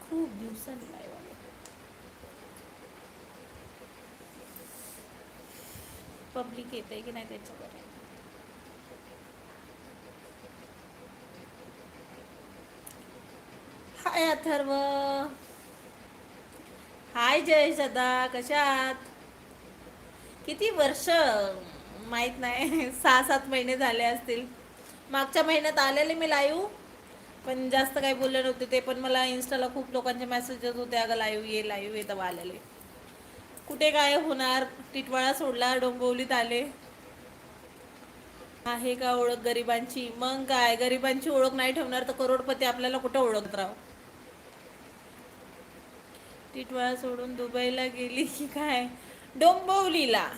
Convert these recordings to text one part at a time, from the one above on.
खूप दिवसांनी live आले. पब्लिक येते की नाही त्याच्यावर आहे. हाय अथर्व हाय जय सदा कशात किती वर्ष? माहीत नाही. सहा सात महिने झाले असतील. मागच्या महिन्यात आलेले मी लाईव्ह पण जास्त काही बोलले नव्हते ते. पण मला इन्स्टाला खूप लोकांचे मेसेजेस होते. अगं लाईव्ह ये लाईव्ह ये तेव्हा आलेले. कुठे काय होणार? टिटवाळा सोडला डोंगवलीत आले. आहे का ओळख गरिबांची? मग काय? गरिबांची ओळख नाही ठेवणार तर करोडपती आपल्याला कुठं ओळखत राव? टिटवाळा सोडून दुबईला गेली की काय? डोंबवलीला.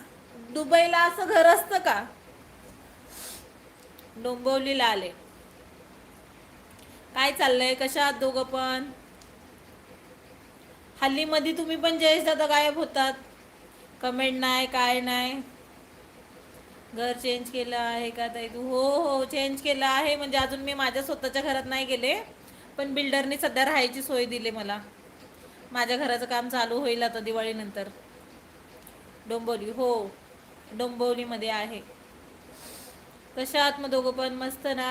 दुबईला असं घर असतं का? डोंबवलीला आले. काय चाललंय? कशा दोघं पण? हल्ली मध्ये तुम्ही पण जयेश दादा गायब होतात. कमेंट नाही काय नाही. घर चेंज केलं आहे का ताई? तू हो हो चेंज केलं आहे. म्हणजे अजून मी माझ्या स्वतःच्या घरात नाही गेले. पण बिल्डरने सध्या राहायची सोय दिली मला. माझ्या घराचं काम चालू होईल आता दिवाळीनंतर. डोंबोली हो डोंबोलीमध्ये आहे. कशा आत मग दोघं पण? मस्त ना?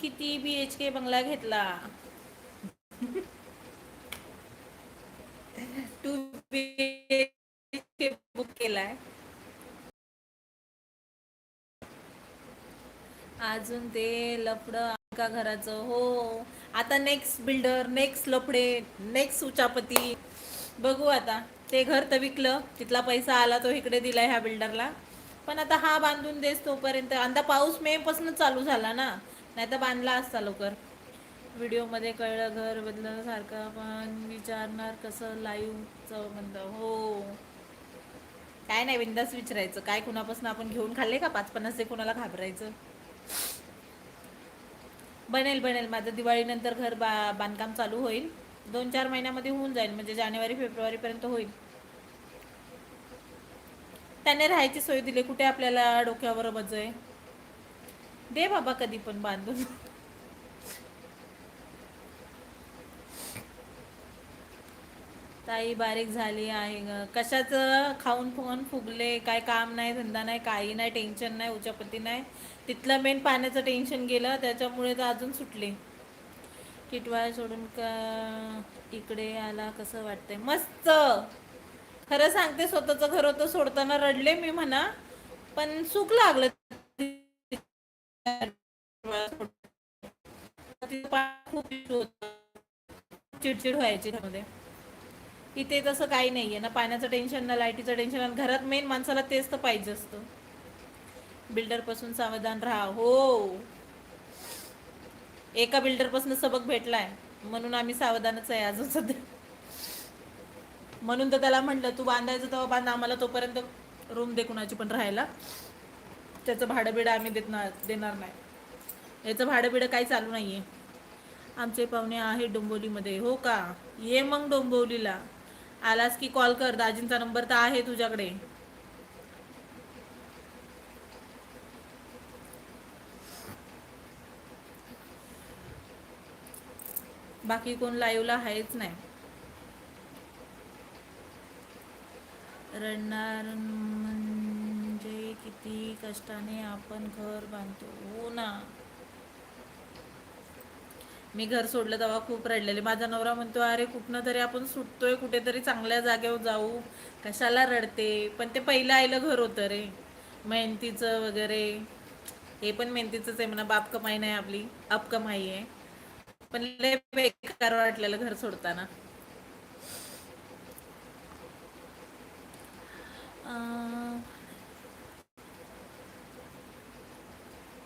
किती बी एच के बंगला घेतला. टू बी बुक केलाय. अजून ते लफड का घराचं हो. आता नेक्स्ट बिल्डर नेक्स्ट लफडे नेक्स्ट उचापती. बघू आता. ते घर तर विकलं. तिथला पैसा आला तो इकडे दिला ह्या बिल्डरला पण आता हा बांधून देस तोपर्यंत. आता पाऊस मे पासून चालू झाला ना. नाही तर बांधला असता लवकर. व्हिडिओमध्ये कळलं घर बदललं सारखं पण विचारणार कसं लाईव्हचं म्हणलं हो. काय नाही बिंदास विचारायचं. काय कुणापासून आपण घेऊन खाल्ले का? पाच पन्नास ते कुणाला घाबरायचं. बनेल बनेल. माझं दिवाळीनंतर घर बा बांधकाम चालू होईल. दोन चार महिन्यामध्ये होऊन जाईल. म्हणजे जानेवारी फेब्रुवारीपर्यंत होईल. त्याने राहायची सोय दिली. कुठे आपल्याला डोक्यावर मज आहे दे बाबा कधी पण बांधून. ताई बारीक झाली आहे ग. कशाचं खाऊन फोन फुगले काय काम नाही धंदा नाही काही नाही टेन्शन नाही उचापती नाही. तिथलं मेन पाण्याचं टेन्शन गेलं त्याच्यामुळे तर अजून सुटले. टिटवाळ सोडून का इकडे आला कसं वाटतंय? मस्त! खरं सांगते स्वतःचं घर होतं सोडताना रडले मी म्हणा पण सुख लागलं. खूप चिडचिड व्हायची त्यामध्ये. इथे तसं काही नाहीये ना पाण्याचं टेन्शन ना लाईटीचं टेन्शन आणि घरात मेन माणसाला तेच तर पाहिजे असतं. बिल्डरपासून सावधान राहा हो. एका बिल्डरपासून सबक भेटलाय म्हणून आम्ही सावधानच आहे अजून सध्या. म्हणून तर त्याला म्हटलं तू बांधायचं तेव्हा बांध आम्हाला तोपर्यंत रूम दे कुणाची पण राहायला. त्याचं भाडं बिडं आम्ही देत ना देणार नाही. याचं भाडं बिडं काही चालू नाहीये. आमचे पाहुणे आहे डोंबिवलीमध्ये हो का? ये मग डोंबिवलीला आलास की कॉल कर दाजींचा नंबर तर आहे तुझ्याकडे. बाकी कोण लाईव्हला आहेच नाही. रडणार म्हणजे किती कष्टाने आपण घर बांधतो हो ना. मी घर सोडलं तेव्हा खूप रडलेले. माझा नवरा म्हणतो अरे कुठनं तरी आपण सुटतोय कुठेतरी चांगल्या जागेवर जाऊ. कशाला रडते? पण ते पहिलं आईलं घर होतं रे. मेहनतीचं वगैरे. हे पण मेहनतीचंच आहे म्हणा बाप कमाई नाही आपली अप कमाई आहे. पण लय बेकार वाटलेलं घर सोडताना.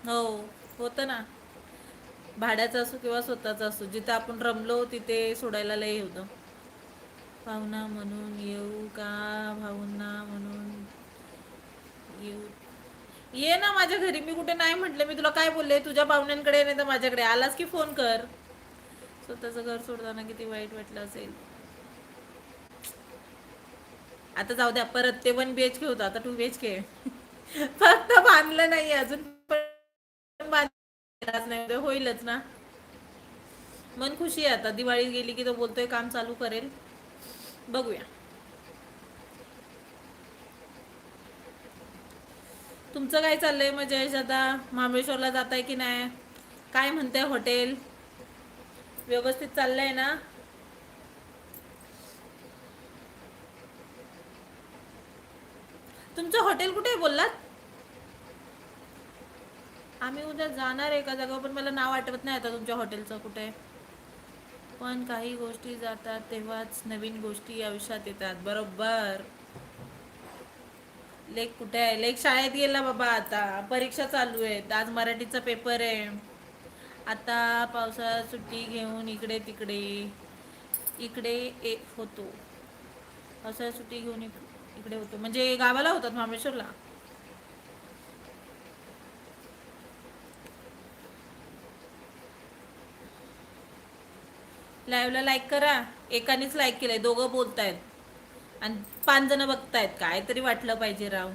हो होतं ना. भाड्याचं असो किंवा स्वतःचं असो जिथं आपण रमलो तिथे सोडायला लय होतं. पाहुणा म्हणून येऊ का? भाऊंना म्हणून येऊ. ये ना माझ्या घरी मी कुठे नाही म्हटलं. मी तुला काय बोलले? तुझ्या पाहुण्यांकडे नाही तर माझ्याकडे. आलास की फोन कर. स्वतःचं घर सोडताना किती वाईट वाटलं असेल. आता जाऊ द्या परत ते वन बी एच के होतं आता टू बी एच के फक्त बांधलं नाही अजून नाही होईलच ना. मन खुशी आहे आता. दिवाळी गेली की तो बोलतोय काम चालू करेल. बघूया. तुमचं काय चाललंय मग जयेश आता महाबळेश्वरला जाताय की नाही? काय म्हणते हॉटेल? व्यवस्थित चाललंय ना? तुमचं हॉटेल कुठे आहे बोललात? आम्ही उद्या जाणार आहे एका जागा पण मला नाव आठवत नाही आता तुमच्या हॉटेलचं कुठे. पण काही गोष्टी जातात तेव्हाच नवीन गोष्टी आयुष्यात येतात. बरोबर. लेख कुठे आहे? लेख शाळेत गेला बाबा आता. परीक्षा चालू आहेत. आज मराठीचा पेपर आहे. आता पावसाळ्यात सुट्टी घेऊन इकडे तिकडे इकडे एक होतो. पावसाळ्यात सुट्टी घेऊन इकडे होतो. म्हणजे गावाला होतात महाबळेश्वरला? लाईव्हला लाईक करा. एकानेच लाईक केलंय. दोघं बोलतायत. आणि पाच जण बघतायत. काय तरी वाटलं पाहिजे राव.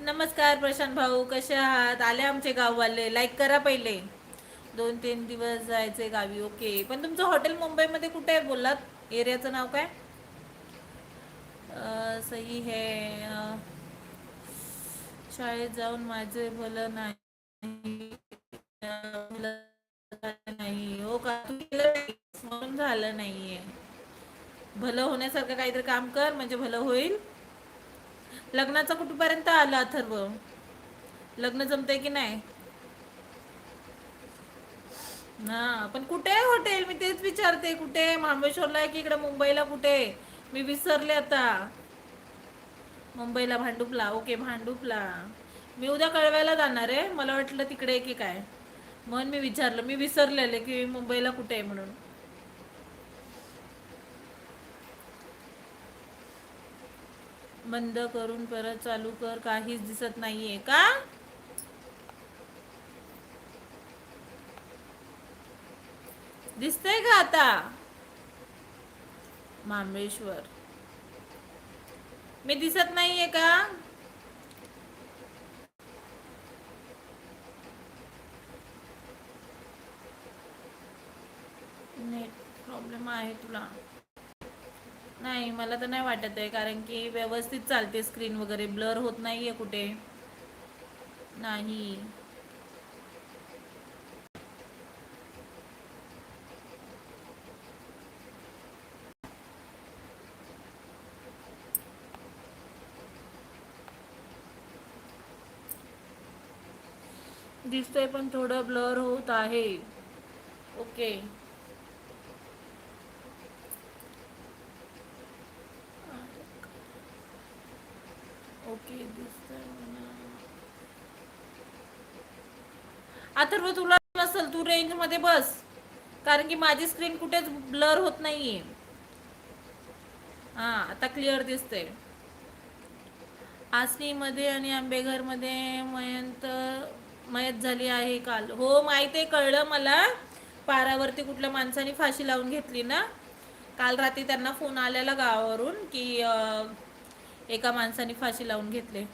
नमस्कार प्रशांत भाऊ. कसे आहात? आले आमचे गाववाले. लाईक करा पहिले. दोन तीन दिवस जायचे गावी. ओके पण तुमचं हॉटेल मुंबईमध्ये कुठे आहे बोललात? एरियाचं नाव काय? सही हे शाळेत जाऊन माझे भलं नाही. नाही. हो का? तू म्हणून झालं नाहीये. भलं होण्यासारखं काहीतरी काम कर म्हणजे भलं होईल. लग्नाचं कुठपर्यंत आलं अथर्व? लग्न जमतंय की नाही? हा पण कुठे आहे हॉटेल? मी तेच विचारते कुठे महाबळेश्वरला आहे की इकडे मुंबईला कुठे आहे? मी विसरले आता. मुंबईला भांडुपला. ओके भांडुपला. मी उद्या कळवायला जाणार आहे. मला वाटलं तिकडे की काय? म्हणून मी विचारलं मी विसरलेले की मुंबईला कुठे आहे म्हणून. बंद करून परत चालू कर काहीच दिसत नाहीये. का? दिसतंय का आता? मामेश्वर. मी दिसत नाहीये का? नेट प्रॉब्लेम आहे तुला. नाही मला तर नाही वाटत आहे कारण की व्यवस्थित चालते स्क्रीन वगैरे. ब्लर होत नाहीये कुठे. नाही. दिसतंय पण थोडं ब्लर होत आहे. ओके ओके दिसतंय मला. अथर्व तुला नसल तू रेंजमध्ये बस. कारण की माझी स्क्रीन कुठेच ब्लर होत नाहीये. हा आता क्लिअर दिसतंय. आसनीमध्ये आणि आंबेघरमध्ये मयंत मयत झाली आहे काल. हो माहिती आहे कळलं मला. पारावरती कुठल्या माणसाने फाशी लावून घेतली ना? काल रात्री त्यांना फोन आलेला गावावरून की एका माणसाने फाशी लावून घेतले.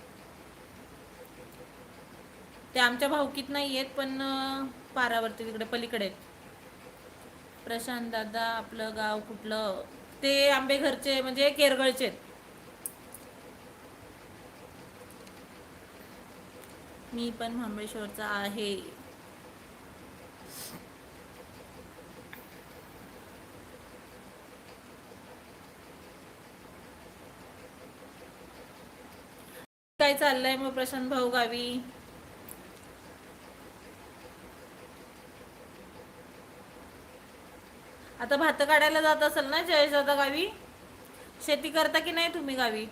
ते आमच्या भावकीत नाही आहेत पण पारावरती तिकडे पलीकडे आहेत. प्रशांत दादा आपलं गाव कुठलं ते आंबेघरचे म्हणजे केरगळचे आहेत. मी पण महाबळेश्वरचा आहे काय चाललंय मग प्रशांत भाऊ गावी आता भात काढायला जात असेल ना जयेश दादा गावी? शेती करता की नाही तुम्ही गावी?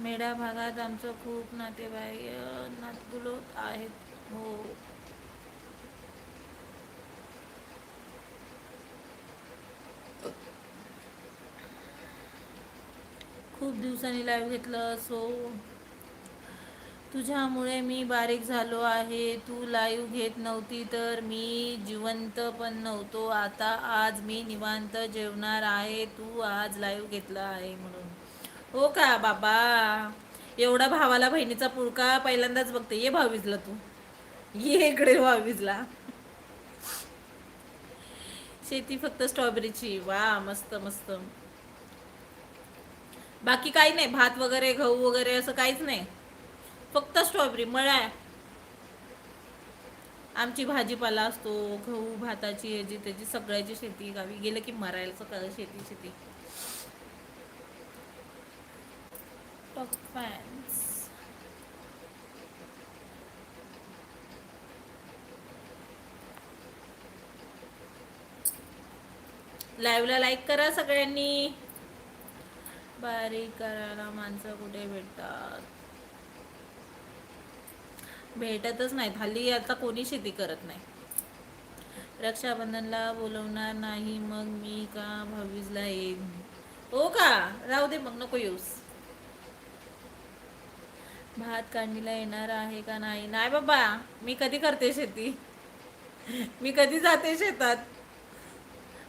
मेढा भागात आमचं खूप नातेवाईक नातगुलो आहेत. हो. खूप दिवसांनी लाईव्ह घेतलं सो तुझ्यामुळे मी बारीक झालो आहे. तू लाईव्ह घेत नव्हती तर मी जिवंत पण नव्हतो. आता आज मी निवांत जेवणार आहे. तू आज लाईव्ह घेतला आहे म्हणून. हो का बाबा? एवढा भावाला बहिणीचा पुळका पहिल्यांदाच बघते. ये भावीजला तू. ये इकडे भावीजला. शेती फक्त स्ट्रॉबेरीची. वा मस्त मस्त. बाकी काही नाही. भात वगैरे गहू वगैरे असं काहीच नाही. फक्त स्ट्रॉबेरी मळा आहे. आमची भाजीपाला असतो गहू भाताची ह्याची त्याची सगळ्याची शेती गावी. गेलं की मरायला सगळं शेती शेती. टॉप फॅन्स लाईव्हला लाईक करा सगळ्यांनी. बारीक करायला माणसं कुठे भेटतात? भेटतच नाहीत. हल्ली आता कोणी शेती करत नाही. रक्षाबंधनला बोलवणार नाही मग मी का भावीजला येईन? हो का? राहू दे मग नको येऊस. भात काढणीला येणार आहे का नाही? नाही बाबा मी कधी करते शेती? मी कधी जाते शेतात?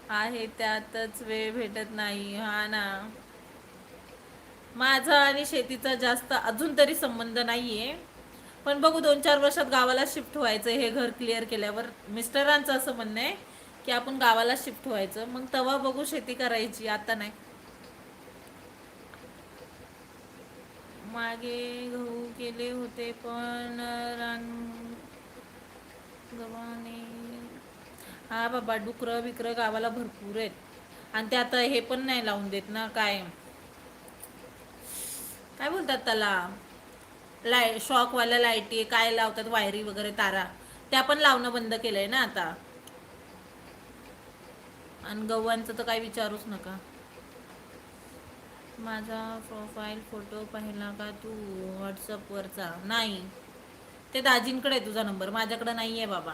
आहे त्यातच वेळ भेटत नाही हा ना. माझा आणि शेतीचा जास्त अजून तरी संबंध नाहीये. पण बघू दोन चार वर्षात गावाला शिफ्ट व्हायचं हे घर क्लिअर केल्यावर. मिस्टरांचं असं म्हणणं आहे की आपण गावाला शिफ्ट व्हायचं. मग तेव्हा बघू शेती करायची आता नाही. मागे गहू केले होते पण रान गव्हाणे. हा बाबा डुकरं बिकरं गावाला भरपूर आहेत. आणि ते आता हे पण नाही लावून देत ना काय काय बोलतात त्याला? लाय शॉकवाल्या लाईटी काय लावतात वायरी वगैरे तारा. त्या पण लावणं बंद केलंय ना आता. आणि गव्हांचं तर काय विचारूच नका. माझा प्रोफाईल फोटो पाहिला का तू? व्हॉट्सअपवरचा नाही. ते दाजींकडे आहे तुझा नंबर माझ्याकडे नाही आहे बाबा.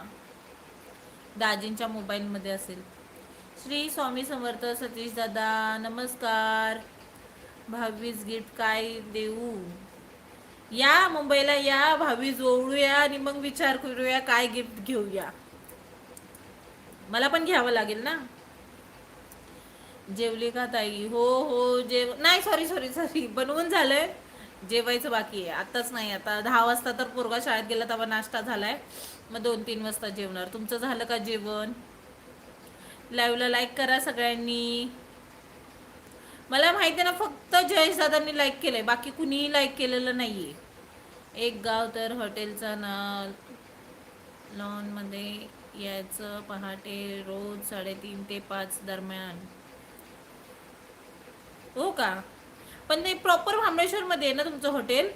दाजींच्या मोबाईलमध्ये असेल. श्री स्वामी समर्थ सतीश दादा नमस्कार. भावीज गिफ्ट काय देऊ? या मुंबईला या भावी जोडूया आणि मग विचार करूया काय गिफ्ट घेऊया. मला पण घ्यावं लागेल ना? जेवली का ताई? हो हो जेव नाही सॉरी सॉरी सॉरी बनवून झालंय. जेवायचं बाकी आहे. आताच नाही आता दहा वाजता तर पोरगा शाळेत गेला तेव्हा नाश्ता झालाय. मग दोन तीन वाजता जेवणार. तुमचं झालं का जेवण? लाईव्हला लाईक करा सगळ्यांनी. मला माहिती आहे ना फक्त जयेश दादांनी लाईक केलंय. बाकी कुणीही लाईक केलेलं नाहीये. एक गाव तर हॉटेलचा ना लॉनमध्ये यायचं पहाटे रोज साडेतीन ते पाच दरम्यान. हो का? पण ते प्रॉपरमध्ये आहे ना तुमचं हॉटेल?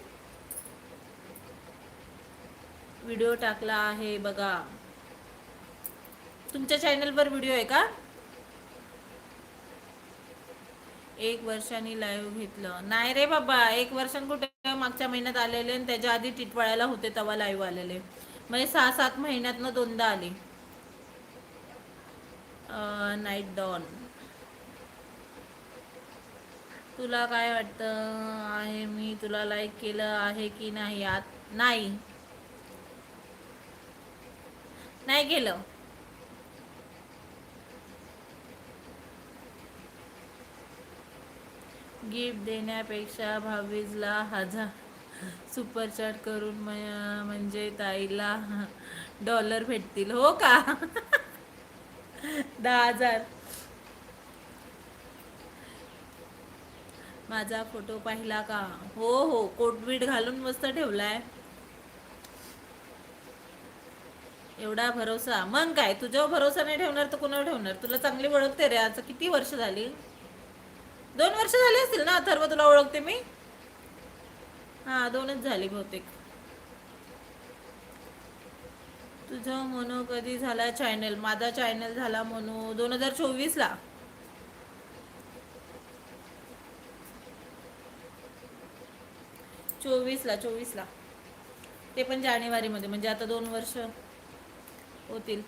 व्हिडिओ टाकला आहे बघा. तुमच्या चॅनलवर व्हिडिओ आहे का? एक वर्षांनी लाईव्ह घेतलं. नाही रे बाबा एक वर्ष कुठे मागच्या महिन्यात आलेले आणि त्याच्या आधी टिटवाळ्याला होते तेव्हा लाईव्ह आलेले. म्हणजे सहा सात महिन्यातनं दोनदा आले. नाईट डॉन तुला काय वाटतं? आहे मी तुला लाईक केलं आहे की नाही? आत नाही. नाही केलं. गिफ्ट देण्यापेक्षा भावीजला हजार सुपरचॅट करून म्हणजे ताईला डॉलर भेटतील हो का? दहा हजार. माझा फोटो पाहिला का? हो हो. कोटबीट घालून मस्त ठेवलाय. एवढा भरोसा. मग काय? तुझ्यावर भरोसा नाही ठेवणार तर कुणावर ठेवणार? तुला चांगली ओळखते रे. आता किती वर्ष झाली? दोन वर्ष झाली असतील ना अथर्व तुला ओळखते मी? हा दोनच झाली बहुतेक. तुझं मोनो कधी झाला चॅनल माझा चॅनल झाला मोनो दोन हजार चोवीस ला चोवीस ला चोवीस ला ते पण जानेवारी मध्ये म्हणजे आता दोन वर्ष होतील.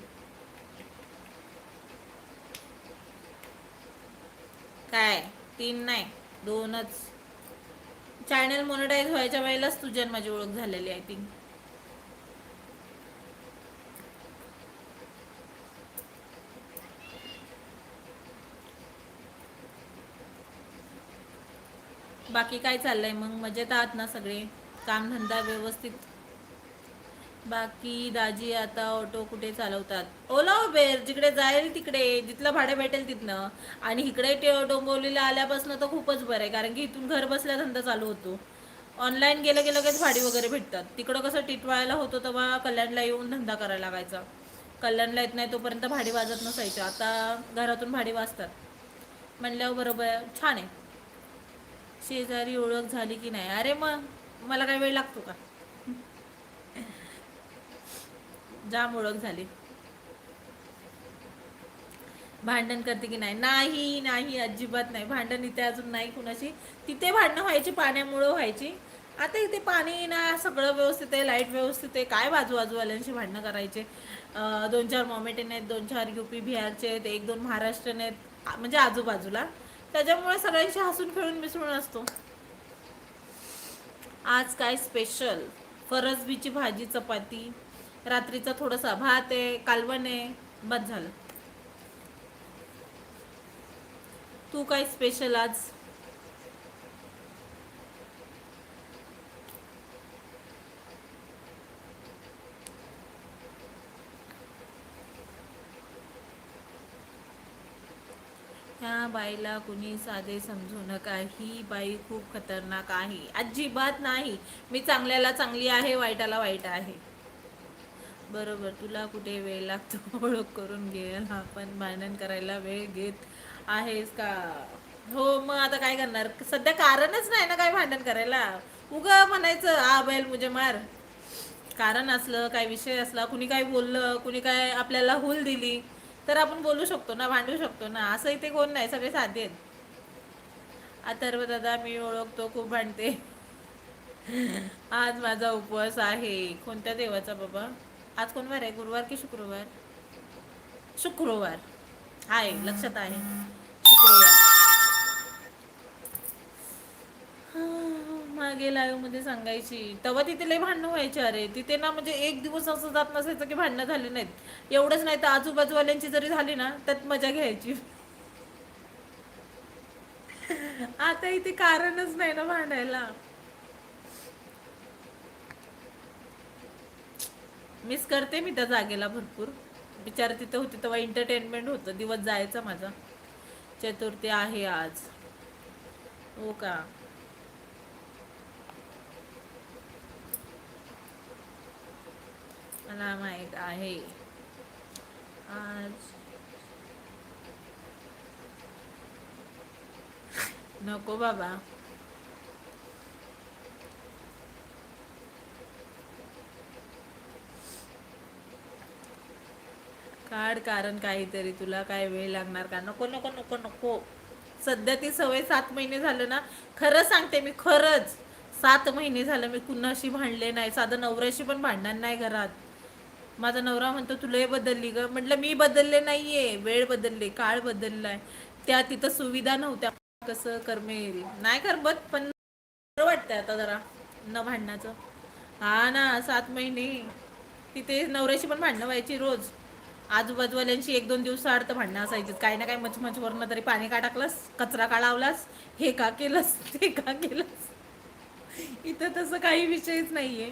काय? तीन नाही दोनच. चॅनल मोनिटाईज व्हायच्या वेळेलाच तुझी आणि माझी ओळख झालेली आय थिंक बाकी काय चाललंय मग? मजेत आहात ना सगळे? कामधंदा व्यवस्थित बाकी दाजी आता ऑटो कुठे चालवतात? ओला उबेर जिकडे जाईल तिकडे. जिथलं भाडं भेटेल तिथनं. आणि इकडे टे- डोंबिवलीला आल्यापासून तर खूपच बरं आहे कारण की इथून घर बसल्या धंदा चालू होतो. ऑनलाईन गेलं की लगेच भाडी वगैरे भेटतात. तिकडं कसं टिटवाळायला होतो तेव्हा कल्याणला येऊन धंदा करायला लागायचा. कल्याणला येत नाही तोपर्यंत भाडी वाजत नसायची. आता घरातून भाडी वाजतात म्हणल्यावर बरोबर छान आहे. शेजारी ओळख झाली की नाही? अरे मग मला काय वेळ लागतो का? जाम ओळख झाली. भांडण करते की नाही? नाही नाही अजिबात नाही. भांडण इथे अजून नाही कुणाशी. तिथे भांडणं व्हायची पाण्यामुळं व्हायची. आता इथे पाणी ना सगळं व्यवस्थित आहे लाइट व्यवस्थित आहे. काय बाजू बाजूवाल्यांशी भांडणं करायचे? दोन चार मॉमेटेन आहेत दोन चार युपी बिहारचे आहेत एक दोन महाराष्ट्रन आहेत म्हणजे आजूबाजूला. त्याच्यामुळे सगळ्यांशी हसून खेळून मिसळून असतो. आज काय स्पेशल फरसबीची भाजी चपाती रात्रीचा थोडासा भात आहे कालवण आहे बस झालं. तू काय स्पेशल आज? ह्या बाईला कुणी साधे समजू नका ही बाई खूप खतरनाक आहे. अजिबात नाही. मी चांगल्याला चांगली आहे वाईटाला वाईट आहे. बरोबर तुला कुठे वेळ लागतो? ओळख करून घे. आपण भांडण करायला वेळ घेत आहेस का? हो मग आता काय करणार? सध्या कारणच नाही ना काय भांडण करायला. उगा म्हणायचं आ बैल मुझे मार. कारण असलं काय विषय असला कुणी काय बोललं कुणी काय आपल्याला हुल दिली तर आपण बोलू शकतो ना भांडू शकतो ना. असं इथे कोण नाही सगळे साधे आहेत. अथर्व दादा मी ओळखतो खूप भांडते. आज माझा उपवास आहे. कोणत्या देवाचा बाबा? आज कोण वार आहे? गुरुवार की शुक्रवार? शुक्रवार. आहे लक्षात आहे. शुक्रवार. मागे लाईव्हमध्ये सांगायची. तेव्हा तिथे लय भांडणं व्हायची अरे. तिथे ना म्हणजे एक दिवस असं जात नसायचं की भांडणं झाली नाहीत. एवढंच नाही तर आजूबाजूवाल्यांची जरी झाली ना त्यात मजा घ्यायची. आता इथे कारणच नाही ना भांडायला. मिस करते मी त्या जागेला भरपूर. बिचार तिथं होती तेव्हा एंटरटेनमेंट होतं. दिवस जायचा माझा. चतुर्थी आहे आज. हो का? मला माहीत आहे. आज नको बाबा. काढ कारण काहीतरी तुला काय वेळ लागणार का? नको नको नको नको. सध्या ती सवय सात महिने झालं ना खरं सांगते मी खरंच. सात महिने झालं मी कुणाशी भांडले नाही. साधं नवऱ्याशी पण भांडणार नाही घरात. माझा नवरा म्हणतो तुलाही बदलली ग. म्हटलं मी बदलले नाहीये. वेळ बदलले काळ बदललाय. त्या तिथं सुविधा नव्हत्या. कसं करमेल नाही करमत पण बरं वाटतंय आता जरा न भांडण्याचं हा ना सात महिने. तिथे नवऱ्याशी पण भांडणं व्हायची रोज. आजूबाजूवाल्यांशी एक दोन दिवसाआड तर भांडणं असायची काही ना काही मचमचवरनं तरी पाणी का टाकलंस? कचरा का लावलास? हे का केलंस? ते का केलंस? इथं तसं काही विषयच नाहीये.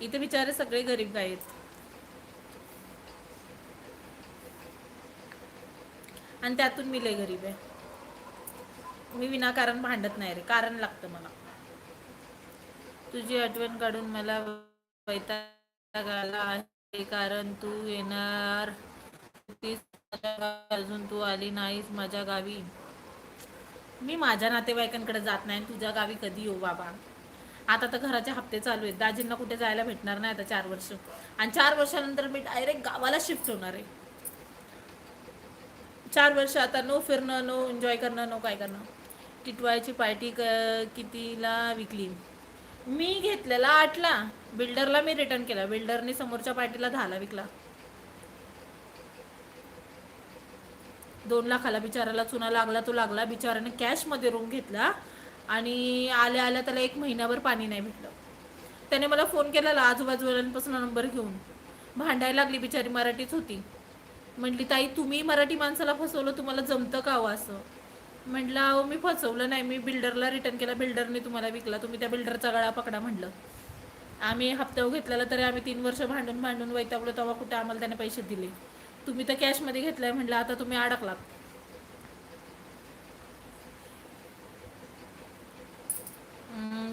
इथे बिचारे सगळे गरीब गाय आहेत. आणि त्यातून मी लय गरीब आहे. मी विनाकारण भांडत नाही रे. कारण लागतं मला. तुझी आठवण काढून मला वैताग आला आहे कारण तू येणार अजून तू आली नाहीस माझ्या गावी. मी माझ्या नातेवाईकांकडे जात नाही आणि तुझ्या गावी कधी येऊ बाबा? आता तर घराचे हप्ते चालू आहेत. दाजींना कुठे जायला भेटणार नाही आता चार वर्ष. आणि चार वर्षानंतर मी डायरेक्ट गावाला शिफ्ट होणार आहे. चार वर्ष आता नो फिरणं नो एन्जॉय करणं नो काय करणं. टिटवायची पार्टी क कितीला विकली? मी घेतलेला आठला. बिल्डरला मी रिटर्न केला. बिल्डरने समोरच्या पार्टीला दहाला विकला. दोन लाखाला बिचाराला चुना लागला तो लागला. बिचाराने कॅशमध्ये रूम घेतला आणि आल्या आल्या त्याला एक महिन्याभर पाणी नाही भेटलं. त्याने मला फोन केलेला आजूबाजूवाल्यांपासून नंबर घेऊन. भांडायला लागली बिचारी मराठीच होती. म्हटली ताई तुम्ही मराठी माणसाला फसवलं तुम्हाला जमतं का हो असं? म्हटलं अहो मी फसवलं नाही. मी बिल्डरला रिटर्न केला. बिल्डरने तुम्हाला विकला. तुम्ही त्या बिल्डरचा गळा पकडा म्हटलं. आम्ही हप्त्यावर घेतलेला तरी आम्ही तीन वर्ष भांडून भांडून वैतावलो तेव्हा कुठे आम्हाला त्याने पैसे दिले? तुम्ही तर कॅशमध्ये घेतलाय म्हटलं. आता तुम्ही अडकलात.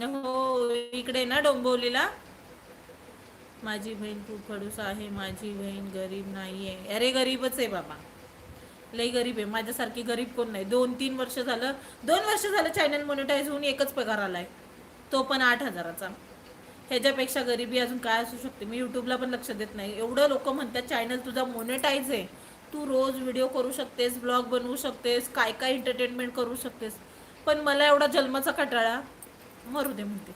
हो इकडे ना डोंबवलीला. माझी बहीण खूप खडूस आहे. माझी बहीण गरीब नाही आहे अरे गरीबच आहे बाबा. लई गरीब आहे. माझ्यासारखी गरीब कोण नाही. दोन तीन वर्ष झालं दोन वर्ष झालं चॅनल मोनिटाईज होऊन एकच पगार आलाय. तो पण आठ हजाराचा. ह्याच्यापेक्षा गरिबी अजून काय असू शकते? मी यूट्यूबला पण लक्ष देत नाही. एवढं लोक म्हणतात चॅनल तुझा मोनेटाईज आहे. तू रोज व्हिडिओ करू शकतेस ब्लॉग बनवू शकतेस काय काय एंटरटेनमेंट करू शकतेस. पण मला एवढा जन्माचा कटाळा मरू दे म्हणते.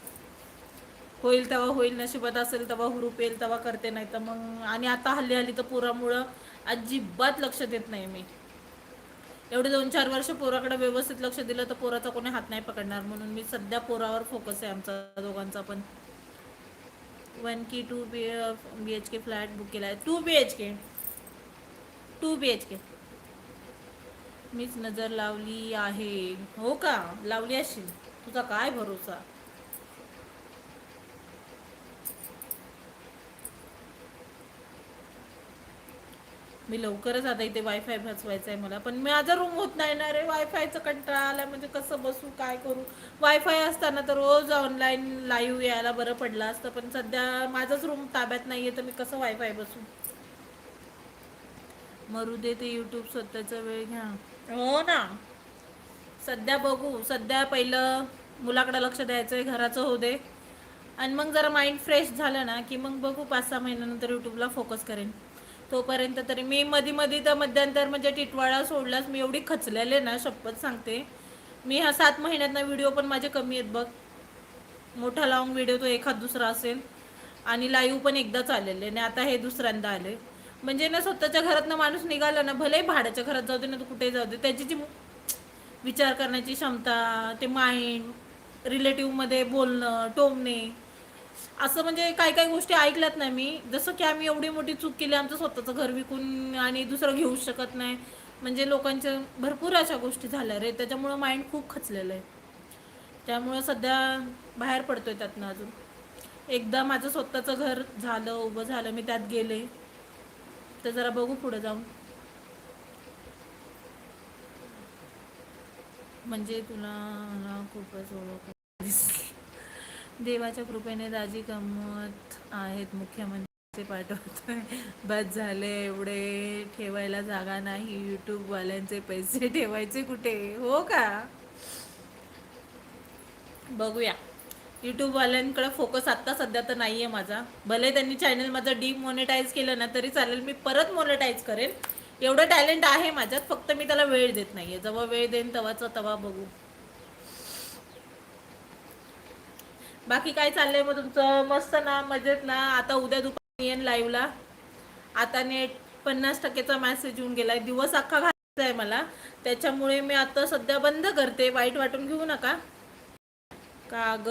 होईल तेव्हा होईल नशिबात असेल तेव्हा हुरूप येईल तेव्हा करते नाही तर मग आणि आता हल्ली हल्ली तर पुरामुळं अजिबात लक्ष देत नाही मी. एवढे दोन चार वर्ष पोराकडे व्यवस्थित लक्ष दिलं तर पोराचा कोणी हात नाही पकडणार. म्हणून मी सध्या पोरावर फोकस आहे आमचा दोघांचा पण. वन की two B B H K flat book केला आहे. Two B H K two B H K मीच नजर लावली आहे. हो का? लावली असेल तुझा काय भरोसा? मी लवकरच आता इथे वायफाय बसवायचं आहे मला. पण माझा रूम होत नाही ना रे. वायफायचं कंटाळा आला म्हणजे कसं बसू काय करू? वायफाय असताना तर रोज ऑनलाईन लाईव्ह यायला बरं पडलं असतं. पण सध्या माझाच रूम ताब्यात नाहीये तर मी कसं वायफाय बसू? मरू दे ते यूट्यूब स्वतःचा वेळ घ्या. हो ना. सध्या बघू. सध्या पहिलं मुलाकडे लक्ष द्यायचं आहे घराचं होऊ दे. आणि मग जरा माइंड फ्रेश झालं ना की मग बघू पाच सहा महिन्यानंतर यूट्यूबला फोकस करेन. तोपर्यंत तरी. मी मधी मधी तर मध्यंतर म्हणजे टिटवाळा सोडलाच. मी एवढी खचलेले ना शपथ सांगते. मी ह्या सात महिन्यातनं व्हिडिओ पण माझे कमी आहेत बघ. मोठा लाँग व्हिडिओ तो एखाद दुसरा असेल. आणि लाईव्ह पण एकदाच आलेले आणि आता हे दुसऱ्यांदा आले. म्हणजे ना स्वतःच्या घरातनं माणूस निघाला ना भले भाड्याच्या घरात जाऊ दे ना तू कुठेही जाऊ दे त्याची जी विचार करण्याची क्षमता ते माइंड रिलेटिव्हमध्ये बोलणं टोमणे असं म्हणजे काही काही गोष्टी ऐकल्यात नाही मी. जसं की आम्ही एवढी मोठी चूक केली आमचं स्वतःचं घर विकून आणि दुसरं घेऊ शकत नाही. म्हणजे लोकांच्या भरपूर अशा गोष्टी झाल्या रे. त्याच्यामुळं माइंड खूप खचलेलं आहे. त्यामुळं सध्या बाहेर पडतोय त्यातनं अजून. एकदा माझं स्वतःचं घर झालं उभं झालं मी त्यात गेले. तर जरा बघू पुढे जाऊन. म्हणजे तुला खूपच ओळख देवाच्या कृपेने दाजी गमत आहेत मुख्यमंत्री पाठवतोय बस झाले एवढे ठेवायला जागा नाही यूट्यूब वाल्यांचे पैसे ठेवायचे कुठे? हो का? बघूया. यूट्यूबवाल्यांकडे फोकस आत्ता सध्या तर नाही आहे माझा. भले त्यांनी चॅनल माझं डीप मोनेटाईज केलं ना तरी चालेल मी परत मोनेटाईज करेन. एवढं टॅलेंट आहे माझ्यात फक्त मी त्याला वेळ देत नाहीये. जेव्हा वेळ देईन तेव्हाचा तेव्हा बघू. बाकी काय चाललंय मग तुमचं? मस्त ना मजेत ना? आता उद्या दुपारी येईन लाईव्हला आता नेट पन्नास टक्केचा मॅसेज येऊन गेलाय. दिवस अख्खा घालायचा आहे मला. त्याच्यामुळे मी आता सध्या बंद करते. वाईट वाटून घेऊ नका. का ग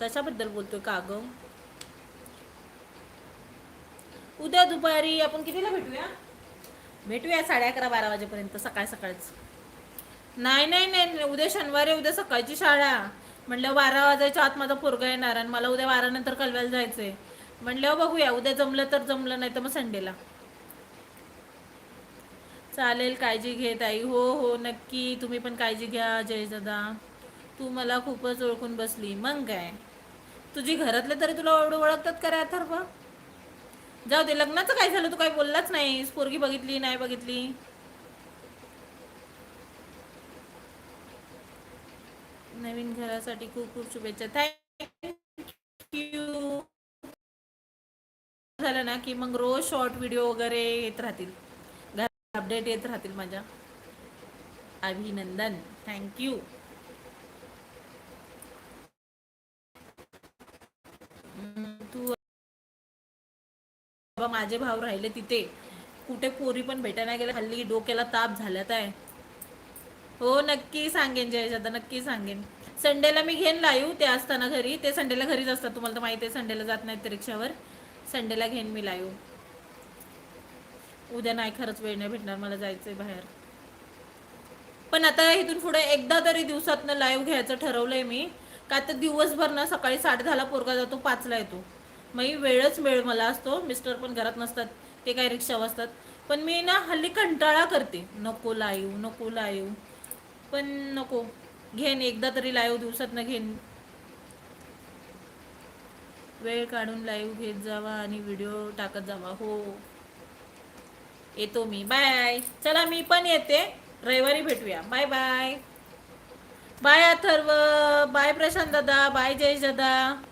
कशाबद्दल बोलतोय का ग उद्या दुपारी आपण कितीला भेटूया? भेटूया साडे अकरा बारा वाजेपर्यंत सकाळ सकाळच. नाही नाही नाही उद्या शनिवारी उद्या सकाळची शाळा. म्हणलं बारा वाजायच्या आत माझा पोरगा येणार आणि मला उद्या बारानंतर नंतर कलव्याला जायचंय. म्हणलं बघूया उद्या जमलं तर जमलं नाही तर मग संडेला. चालेल काळजी घे ताई. हो हो नक्की तुम्ही पण काळजी घ्या जय दादा. तू मला खूपच ओळखून बसली. मग काय? तुझी घरातले तरी तुला एवढं ओळखतात का रे अथर्व? जाऊ दे लग्नाचं काय झालं? तू काही बोललाच नाही पोरगी बघितली नाही बघितली? नवीन घरासाठी खूप खूप शुभेच्छा. थँक्यू झालं ना की मग रोज शॉर्ट व्हिडिओ वगैरे येत राहतील. घर अपडेट येत राहतील माझ्या. अभिनंदन. थँक्यू तू बाबा माझे भाव राहिले तिथे. कुठे पोरी पण भेटायला गेले हल्ली डोक्याला ताप झाल्यात आहे. हो नक्की सांगेन जयशदा नक्की सांगेन. संडेला मी घेईन लाईव्ह ते असताना घरी. ते संडेला घरीच असतात तुम्हाला तर माहिती आहे संडेला जात नाहीत रिक्षावर. संडेला घेईन मी लाईव्ह उद्या नाही खरंच वेळ नाही भेटणार मला जायचंय बाहेर. पण आता इथून पुढे एकदा तरी दिवसातनं लाईव्ह घ्यायचं ठरवलंय मी. का तर दिवसभर ना सकाळी साडे दहाला पोरगा जातो पाचला येतो. मग वेळच वेळ मला असतो. मिस्टर पण घरात नसतात ते काय रिक्षा वाजतात पण मी ना हल्ली कंटाळा करते. नको लाईव्ह नको लाईव्ह पण नको. घेन एकदा तरी लाईव्ह दिवसातनं घेईन वेळ काढून लाईव्ह घेत जावा आणि व्हिडिओ टाकत जावा. हो. येतो मी. बाय चला मी पण येते. रविवारी भेटूया. Bye bye bye Atharva. Bye Prashant दादा. बाय जयेश दादा